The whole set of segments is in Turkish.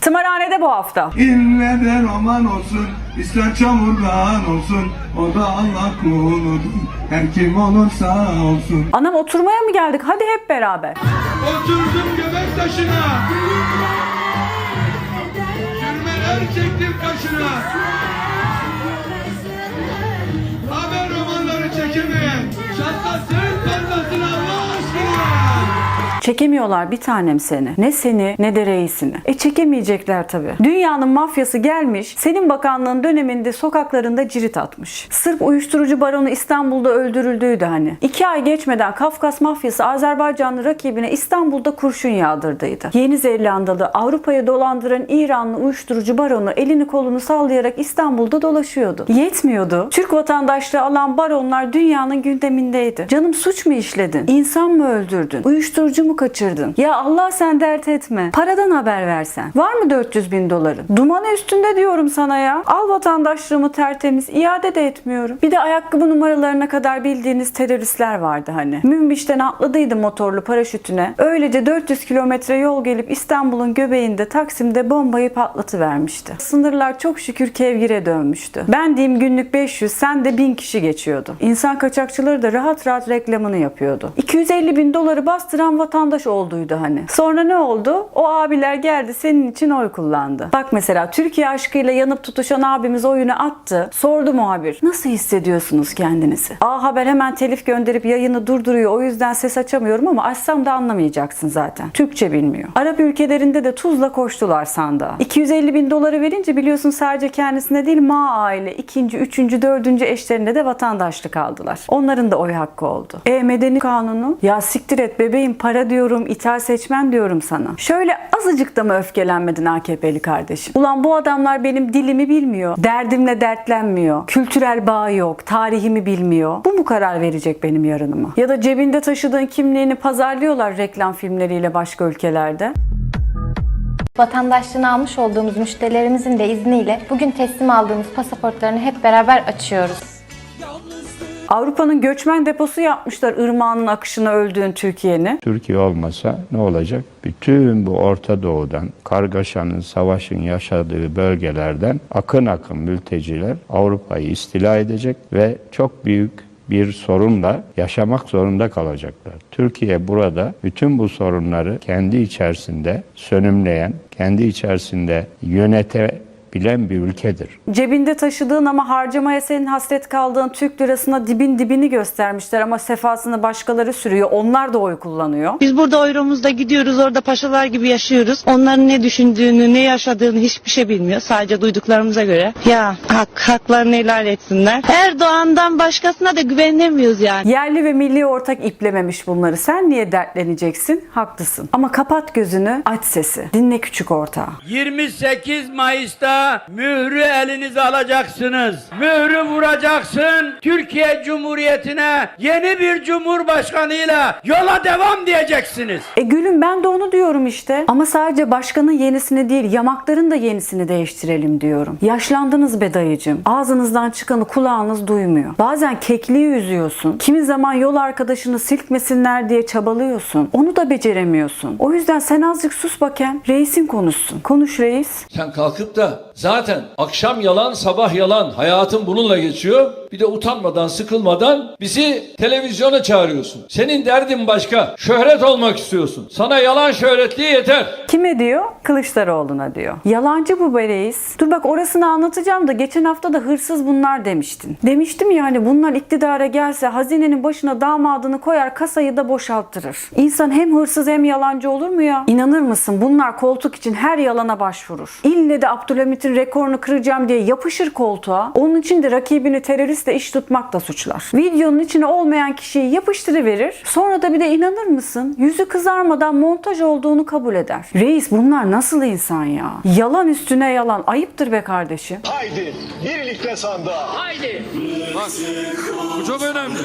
Tımarhanede bu hafta. İlle de roman olsun, ister çamurdan olsun, o da Allah kuludur, her kim olursa olsun. Anam oturmaya mı geldik? Hadi hep beraber. Oturdum göbek taşına Sürmeler çektim kaşına Haber romanları çekemeyen Çatlasın Çekemiyorlar bir tanem seni. Ne seni ne de reisini. E çekemeyecekler tabii. Dünyanın mafyası gelmiş, senin bakanlığın döneminde sokaklarında cirit atmış. Sırf uyuşturucu baronu İstanbul'da öldürüldüydü hani. İki ay geçmeden Kafkas mafyası Azerbaycanlı rakibine İstanbul'da kurşun yağdırdıydı. Yeni Zelandalı Avrupa'ya dolandıran İranlı uyuşturucu baronu elini kolunu sallayarak İstanbul'da dolaşıyordu. Yetmiyordu. Türk vatandaşlığı alan baronlar dünyanın gündemindeydi. Canım suç mu işledin? İnsan mı öldürdün? Uyuşturucu mu kaçırdın? Ya Allah sen dert etme. Paradan haber versen. Var mı 400 bin doların? Dumanı üstünde diyorum sana ya. Al vatandaşlığımı tertemiz. iade de etmiyorum. Bir de ayakkabı numaralarına kadar bildiğiniz teröristler vardı hani. Münbiş'ten atladıydı motorlu paraşütüne. Öylece 400 kilometre yol gelip İstanbul'un göbeğinde Taksim'de bombayı patlatıvermişti. Sınırlar çok şükür kevgire dönmüştü. Ben diyeyim günlük 500, sen de 1000 kişi geçiyordu. İnsan kaçakçıları da rahat rahat reklamını yapıyordu. 250 bin doları bastıran vatandaş olduydu hani. Sonra ne oldu? O abiler geldi senin için oy kullandı. Bak mesela Türkiye aşkıyla yanıp tutuşan abimiz oyunu attı. Sordu muhabir. Nasıl hissediyorsunuz kendinizi? A Haber hemen telif gönderip yayını durduruyor. O yüzden ses açamıyorum ama açsam da anlamayacaksın zaten. Türkçe bilmiyor. Arap ülkelerinde de tuzla koştular sandığa. 250 bin doları verince biliyorsun sadece kendisine değil ma aile ikinci, üçüncü, dördüncü eşlerine de vatandaşlık aldılar. Onların da oy hakkı oldu. E medeni kanunu? Ya siktir et bebeğim para diyorum, ithal seçmen diyorum sana. Şöyle azıcık da mı öfkelenmedin AKP'li kardeşim? Ulan bu adamlar benim dilimi bilmiyor. Derdimle dertlenmiyor. Kültürel bağı yok. Tarihimi bilmiyor. Bu mu karar verecek benim yarınıma? Ya da cebinde taşıdığın kimliğini pazarlıyorlar reklam filmleriyle başka ülkelerde. Vatandaşlığını almış olduğumuz müşterilerimizin de izniyle bugün teslim aldığımız pasaportlarını hep beraber açıyoruz. Avrupa'nın göçmen deposu yapmışlar ırmağının akışına öldüğün Türkiye'ni. Türkiye olmasa ne olacak? Bütün bu Orta Doğu'dan, kargaşanın, savaşın yaşadığı bölgelerden akın akın mülteciler Avrupa'yı istila edecek ve çok büyük bir sorunla yaşamak zorunda kalacaklar. Türkiye burada bütün bu sorunları kendi içerisinde sönümleyen, kendi içerisinde yönetebilen bir ülkedir. Cebinde taşıdığın ama harcamaya senin hasret kaldığın Türk lirasına dibin dibini göstermişler ama sefasını başkaları sürüyor. Onlar da oy kullanıyor. Biz burada oyromuzda gidiyoruz orada paşalar gibi yaşıyoruz. Onların ne düşündüğünü, ne yaşadığını hiçbir şey bilmiyor. Sadece duyduklarımıza göre. Ya hak, haklarını helal etsinler. Erdoğan'dan başkasına da güvenemiyoruz yani. Yerli ve milli ortak iplememiş bunları. Sen niye dertleneceksin? Haklısın. Ama kapat gözünü, aç sesi. Dinle küçük ortağı. 28 Mayıs'ta mührü elinize alacaksınız. Mührü vuracaksın. Türkiye Cumhuriyeti'ne yeni bir cumhurbaşkanıyla yola devam diyeceksiniz. E gülüm ben de onu diyorum işte. Ama sadece başkanın yenisini değil, yamakların da yenisini değiştirelim diyorum. Yaşlandınız be dayıcım. Ağzınızdan çıkanı kulağınız duymuyor. Bazen kekliği üzüyorsun. Kimi zaman yol arkadaşını silkmesinler diye çabalıyorsun. Onu da beceremiyorsun. O yüzden sen azıcık sus bakayım. Reisin konuşsun. Konuş reis. Sen kalkıp da zaten akşam yalan sabah yalan hayatın bununla geçiyor. Bir de utanmadan sıkılmadan bizi televizyona çağırıyorsun. Senin derdin başka. Şöhret olmak istiyorsun. Sana yalan şöhretliği yeter. Kime diyor? Kılıçdaroğlu'na diyor. Yalancı bu be reis. Dur bak orasını anlatacağım da geçen hafta da hırsız bunlar demiştin. Demiştim yani bunlar iktidara gelse hazinenin başına damadını koyar kasayı da boşalttırır. İnsan hem hırsız hem yalancı olur mu ya? İnanır mısın bunlar koltuk için her yalana başvurur. İlle de Abdülhamit'in rekorunu kıracağım diye yapışır koltuğa. Onun için de rakibini teröristle iş tutmakla suçlar. Videonun içine olmayan kişiyi yapıştırıverir. Sonra da bir de inanır mısın? Yüzü kızarmadan montaj olduğunu kabul eder. Reis bunlar nasıl insan ya? Yalan üstüne yalan. Ayıptır be kardeşim. Haydi birlikte sandığa. Bu çok önemli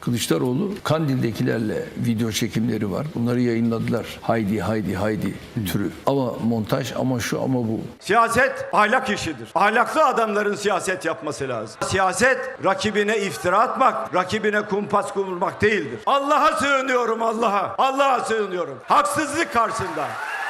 Kılıçdaroğlu Kandil'dekilerle video çekimleri var. Bunları yayınladılar. Haydi haydi haydi türü. Ama montaj ama şu ama bu. Siyaset ahlak işidir. Ahlaklı adamların siyaset yapması lazım. Siyaset rakibine iftira atmak, rakibine kumpas kurmak değildir. Allah'a sığınıyorum Allah'a. Allah'a sığınıyorum. Haksızlık karşısında.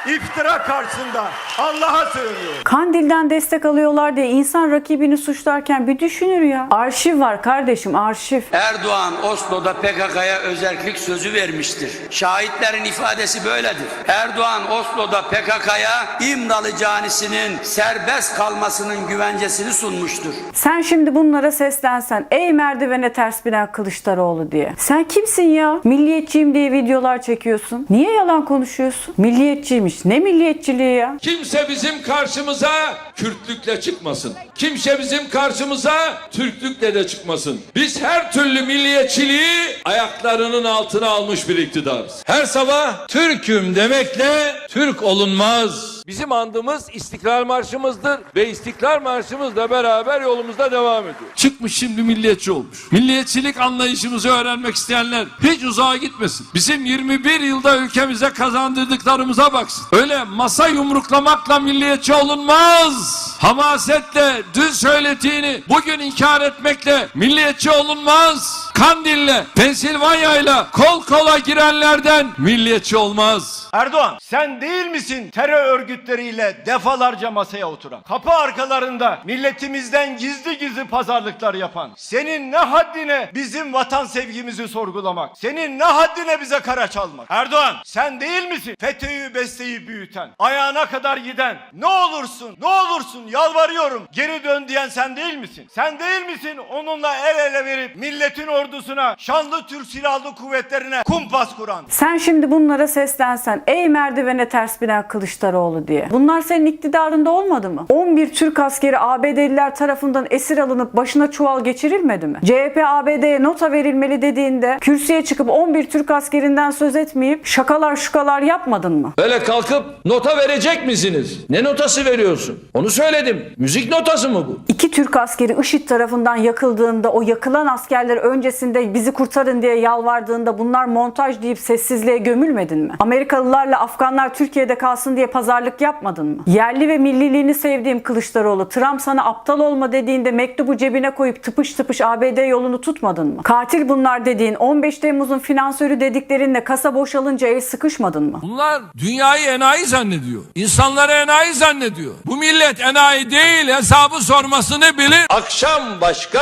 İftira karşısında Allah'a sığınıyorum. Kandil'den destek alıyorlar diye insan rakibini suçlarken bir düşünür ya. Arşiv var kardeşim arşiv. Erdoğan Oslo'da PKK'ya özellik sözü vermiştir. Şahitlerin ifadesi böyledir. Erdoğan Oslo'da PKK'ya İmralı canisinin serbest kalmasının güvencesini sunmuştur. Sen şimdi bunlara seslensen ey merdivene ters binen Kılıçdaroğlu diye. Sen kimsin ya? Milliyetçiyim diye videolar çekiyorsun. Niye yalan konuşuyorsun? Milliyetçiymiş. Ne milliyetçiliği ya? Kimse bizim karşımıza Kürtlükle çıkmasın. Kimse bizim karşımıza Türklükle de çıkmasın. Biz her türlü milliyetçiliği ayaklarının altına almış bir iktidarız. Her sabah Türk'üm demekle Türk olunmaz. Bizim andımız İstiklal Marşımızdır ve İstiklal Marşımızla beraber yolumuzda devam ediyor. Çıkmış şimdi milliyetçi olmuş. Milliyetçilik anlayışımızı öğrenmek isteyenler hiç uzağa gitmesin. Bizim 21 yılda ülkemize kazandırdıklarımıza baksın. Öyle masa yumruklamakla milliyetçi olunmaz. Hamasetle dün söylediğini bugün inkar etmekle milliyetçi olunmaz. Kandil'le, Pensilvanya'yla kol kola girenlerden milliyetçi olmaz. Erdoğan sen değil misin terör örgütleriyle defalarca masaya oturan? Kapı arkalarında milletimizden gizli gizli pazarlıklar yapan? Senin ne haddine bizim vatan sevgimizi sorgulamak? Senin ne haddine bize kara çalmak? Erdoğan sen değil misin FETÖ'yü besleyip büyüten? Ayağına kadar giden? Ne olursun ne olursun yalvarıyorum geri dön diyen sen değil misin? Sen değil misin onunla el ele verip milletin ordusuna şanlı Türk Silahlı Kuvvetlerine kumpas kuran? Sen şimdi bunlara seslensen ey merdivene ters binen Kılıçdaroğlu diye. Bunlar senin iktidarında olmadı mı? 11 Türk askeri ABD'liler tarafından esir alınıp başına çuval geçirilmedi mi? CHP ABD'ye nota verilmeli dediğinde kürsüye çıkıp 11 Türk askerinden söz etmeyip şakalar şukalar yapmadın mı? Böyle kalkıp nota verecek misiniz? Ne notası veriyorsun? Onu söyledim. Müzik notası mı bu? İki Türk askeri IŞİD tarafından yakıldığında o yakılan askerler öncesinde bizi kurtarın diye yalvardığında bunlar montaj deyip sessizliğe gömülmedin mi? Amerikalılarla Afganlar Türkiye'de kalsın diye pazarlık yapmadın mı? Yerli ve milliliğini sevdiğim Kılıçdaroğlu Trump sana aptal olma dediğinde mektubu cebine koyup tıpış tıpış ABD yolunu tutmadın mı? Katil bunlar dediğin 15 Temmuz'un finansörü dediklerinle kasa boşalınca el sıkışmadın mı? Bunlar dünyayı enayi zannediyor. İnsanları enayi zannediyor. Bu millet enayi değil hesabı sormasını bilir. Akşam başka,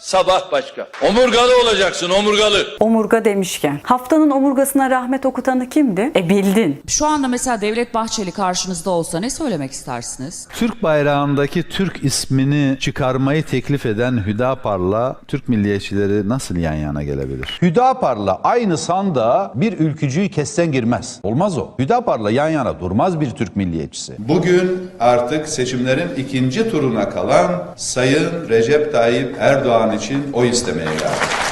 sabah başka. Omurgalı olacaksın omurgalı. Omurga demişken. Haftanın omurgasına rahmet okutanı kimdi? E bildin. Şu anda mesela Devlet Bahçeli karşınızda olsa ne söylemek istersiniz? Türk bayrağındaki Türk ismini çıkarmayı teklif eden Hüdapar'la Türk milliyetçileri nasıl yan yana gelebilir? Hüdapar'la aynı sandığa bir ülkücüyü kesten girmez. Olmaz o. Hüdapar'la yan yana durmaz bir Türk milliyetçisi. Bugün artık seçimlerin ikinci turuna kalan Sayın Recep Tayyip Erdoğan için oy istemeye geldik.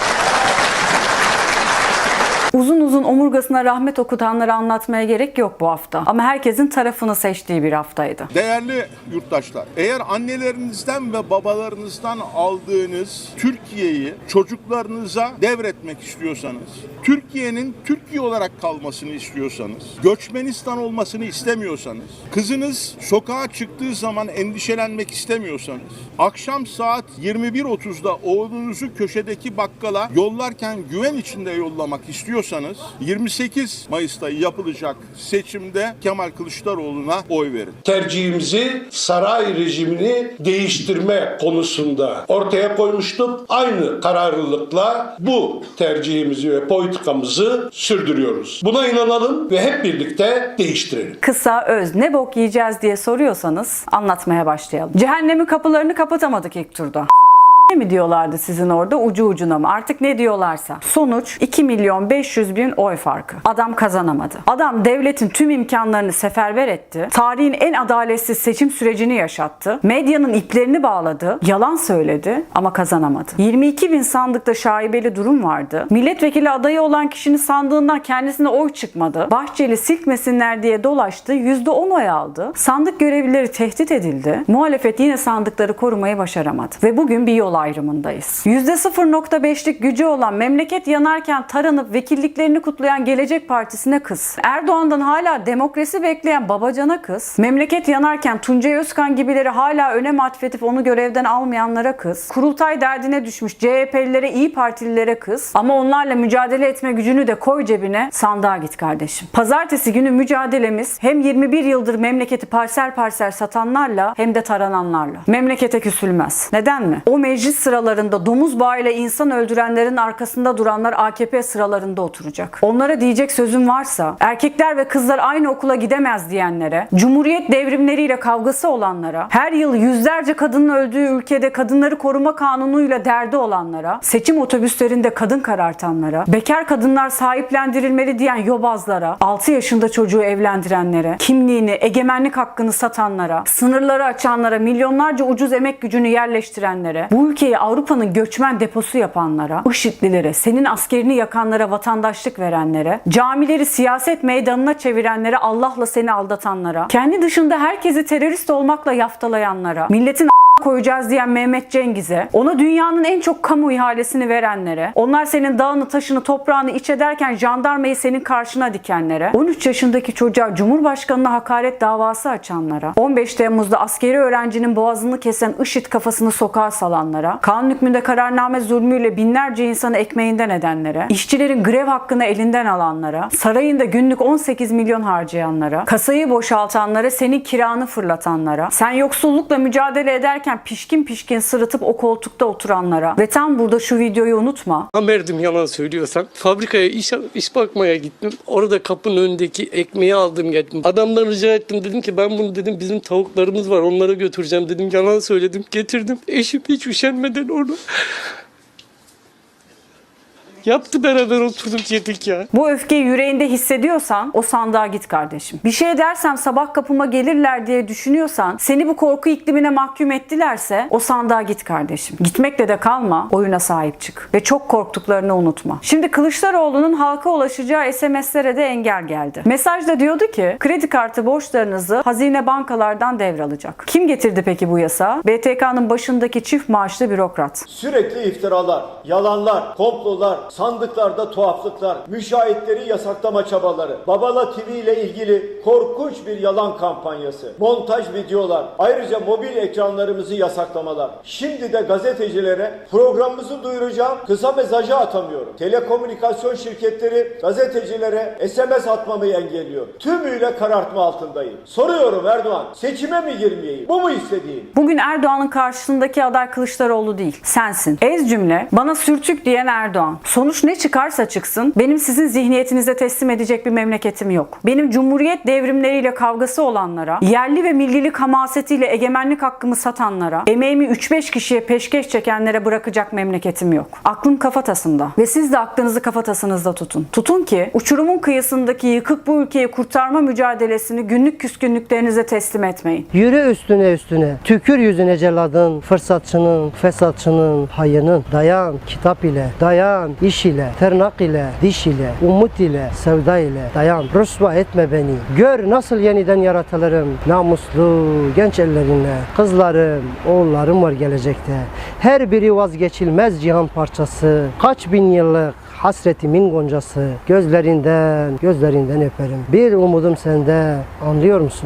Uzun uzun omurgasına rahmet okutanları anlatmaya gerek yok bu hafta. Ama herkesin tarafını seçtiği bir haftaydı. Değerli yurttaşlar, eğer annelerinizden ve babalarınızdan aldığınız Türkiye'yi çocuklarınıza devretmek istiyorsanız, Türkiye'nin Türkiye olarak kalmasını istiyorsanız, göçmenistan olmasını istemiyorsanız, kızınız sokağa çıktığı zaman endişelenmek istemiyorsanız, akşam saat 21.30'da oğlunuzu köşedeki bakkala yollarken güven içinde yollamak istiyorsanız, 28 Mayıs'ta yapılacak seçimde Kemal Kılıçdaroğlu'na oy verin. tercihimizi saray rejimini değiştirme konusunda ortaya koymuştuk. Aynı kararlılıkla bu tercihimizi ve politikamızı sürdürüyoruz. Buna inanalım ve hep birlikte değiştirelim. Kısa, öz, ne bok yiyeceğiz diye soruyorsanız anlatmaya başlayalım. Cehennemin kapılarını kapatamadık ilk turda. Ne mi diyorlardı sizin orada ucu ucuna mı? Artık ne diyorlarsa. Sonuç 2 milyon 500 bin oy farkı. Adam kazanamadı. Adam devletin tüm imkanlarını seferber etti. Tarihin en adaletsiz seçim sürecini yaşattı. Medyanın iplerini bağladı. Yalan söyledi ama kazanamadı. 22 bin sandıkta şaibeli durum vardı. Milletvekili adayı olan kişinin sandığından kendisine oy çıkmadı. Bahçeli silkmesinler diye dolaştı. %10 oy aldı. Sandık görevlileri tehdit edildi. Muhalefet yine sandıkları korumayı başaramadı. Ve bugün bir yol ayrımındayız. %0.5'lik gücü olan memleket yanarken taranıp vekilliklerini kutlayan Gelecek Partisi'ne kız. Erdoğan'dan hala demokrasi bekleyen Babacan'a kız. Memleket yanarken Tuncay Özkan gibileri hala önem atfedip onu görevden almayanlara kız. Kurultay derdine düşmüş CHP'lilere, İyi Partililere kız. Ama onlarla mücadele etme gücünü de koy cebine sandığa git kardeşim. Pazartesi günü mücadelemiz hem 21 yıldır memleketi parsel parsel satanlarla hem de tarananlarla. Memlekete küsülmez. Neden mi? O meclis sıralarında domuz bağıyla insan öldürenlerin arkasında duranlar AKP sıralarında oturacak. Onlara diyecek sözüm varsa erkekler ve kızlar aynı okula gidemez diyenlere, cumhuriyet devrimleriyle kavgası olanlara, her yıl yüzlerce kadının öldüğü ülkede kadınları koruma kanunuyla derdi olanlara, seçim otobüslerinde kadın karartanlara, bekar kadınlar sahiplendirilmeli diyen yobazlara, 6 yaşında çocuğu evlendirenlere, kimliğini, egemenlik hakkını satanlara, sınırları açanlara, milyonlarca ucuz emek gücünü yerleştirenlere, bu ülkeyi Avrupa'nın göçmen deposu yapanlara, IŞİD'lilere, senin askerini yakanlara, vatandaşlık verenlere, camileri siyaset meydanına çevirenlere, Allah'la seni aldatanlara, kendi dışında herkesi terörist olmakla yaftalayanlara, milletin koyacağız diyen Mehmet Cengiz'e, ona dünyanın en çok kamu ihalesini verenlere, onlar senin dağını, taşını, toprağını iç ederken jandarmayı senin karşına dikenlere, 13 yaşındaki çocuğa Cumhurbaşkanı'na hakaret davası açanlara, 15 Temmuz'da askeri öğrencinin boğazını kesen IŞİD kafasını sokağa salanlara, kanun hükmünde kararname zulmüyle binlerce insanı ekmeğinden edenlere, işçilerin grev hakkını elinden alanlara, sarayında günlük 18 milyon harcayanlara, kasayı boşaltanlara, senin kiranı fırlatanlara, sen yoksullukla mücadele ederken pişkin pişkin sırıtıp o koltukta oturanlara ve tam burada şu videoyu unutma. Hamerdim yalan söylüyorsan. Fabrikaya iş, iş bakmaya gittim. Orada kapının önündeki ekmeği aldım geldim. Adamdan rica ettim dedim ki ben bunu dedim bizim tavuklarımız var onlara götüreceğim dedim. Yalan söyledim getirdim. Eşim hiç üşenmeden onu yaptı beraber oturduk yedik ya. Bu öfkeyi yüreğinde hissediyorsan o sandığa git kardeşim. Bir şey dersem sabah kapıma gelirler diye düşünüyorsan seni bu korku iklimine mahkum ettilerse o sandığa git kardeşim. Gitmekle de kalma oyuna sahip çık. Ve çok korktuklarını unutma. Şimdi Kılıçdaroğlu'nun halka ulaşacağı SMS'lere de engel geldi. Mesajda diyordu ki kredi kartı borçlarınızı hazine bankalardan devralacak. Kim getirdi peki bu yasağı? BTK'nın başındaki çift maaşlı bürokrat. Sürekli iftiralar, yalanlar, komplolar, sandıklarda tuhaflıklar, müşahitleri yasaklama çabaları, Babala TV ile ilgili korkunç bir yalan kampanyası, montaj videolar, ayrıca mobil ekranlarımızı yasaklamalar. Şimdi de gazetecilere programımızı duyuracağım kısa mesajı atamıyorum. Telekomünikasyon şirketleri gazetecilere SMS atmamı engelliyor. Tümüyle karartma altındayım. Soruyorum Erdoğan, seçime mi girmeyeyim? Bu mu istediğin? Bugün Erdoğan'ın karşısındaki aday Kılıçdaroğlu değil, sensin. Ez cümle, bana sürtük diyen Erdoğan. Sonuç ne çıkarsa çıksın, benim sizin zihniyetinize teslim edecek bir memleketim yok. Benim cumhuriyet devrimleriyle kavgası olanlara, yerli ve millilik hamasetiyle egemenlik hakkımı satanlara, emeğimi 3-5 kişiye peşkeş çekenlere bırakacak memleketim yok. Aklım kafatasında ve siz de aklınızı kafatasınızda tutun. Tutun ki uçurumun kıyısındaki yıkık bu ülkeyi kurtarma mücadelesini günlük küskünlüklerinize teslim etmeyin. Yürü üstüne üstüne, tükür yüzüne celadın, fırsatçının, fesatçının, hayının. Dayan kitap ile, dayan iş ile, tırnak ile, diş ile, umut ile, sevda ile. Dayan, rüsva etme beni. Gör nasıl yeniden yaratılırım. Namuslu genç ellerinle. Kızlarım, oğullarım var gelecekte. Her biri vazgeçilmez cihan parçası. Kaç bin yıllık hasretimin goncası. Gözlerinden, gözlerinden öperim. Bir umudum sende, anlıyor musun?